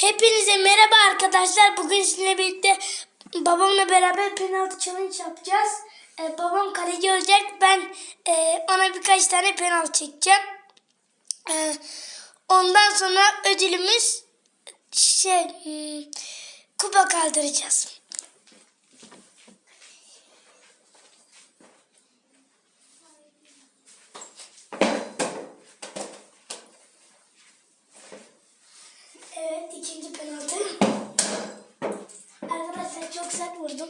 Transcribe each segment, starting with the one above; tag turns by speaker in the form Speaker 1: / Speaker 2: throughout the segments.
Speaker 1: Hepinize merhaba arkadaşlar. Bugün sizinle birlikte babamla beraber penaltı challenge yapacağız. Ee, babam kaleci olacak. Ben e, ona birkaç tane penaltı çekeceğim. Ee, ondan sonra ödülümüz şey hmm, kupa kaldıracağız. Evet ikinci penaltı. Arkadaşlar çok sert vurdum.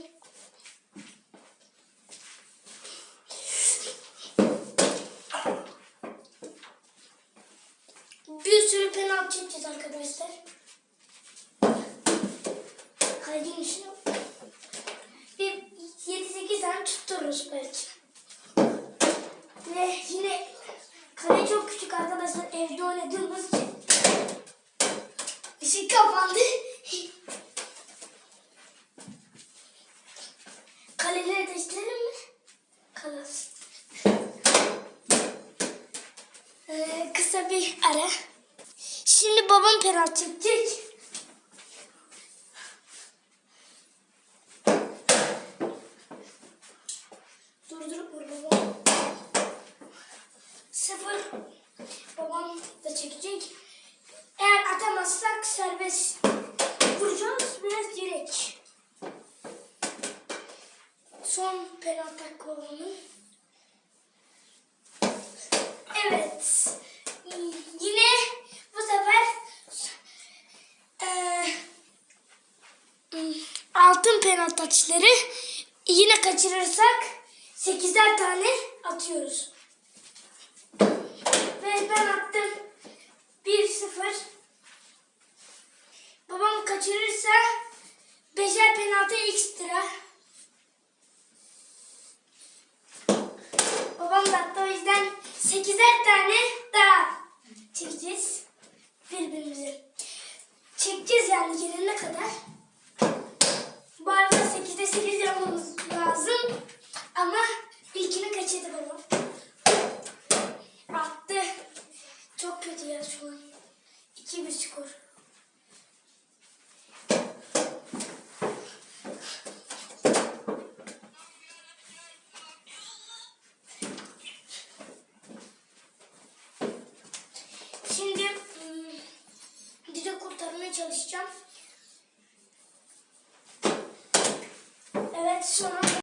Speaker 1: Bir sürü penaltı çekeceğiz arkadaşlar. Kalecinin üstüne bir 7-8 tane tuttururuz belki. Ve yine kale çok küçük arkadaşlar evde oynadığımız için Işık kapandı. Kısa bir ara. Şimdi babam penaltı çekecek. Durdurup vur babam. Sıfır. Babam da çekecek. Eğer atamazsak serbest vuracağız biraz direkt. Son penaltı hakkı. Evet. attığım penaltı atışları yine kaçırırsak 8'er tane atıyoruz. Ve ben attım 1-0. Babam kaçırırsa 5'er penaltı ekstra. Babam da attı o yüzden 8'er tane daha çekeceğiz birbirimize. Çekeceğiz yani gelene kadar. çalışacağım. Evet sonra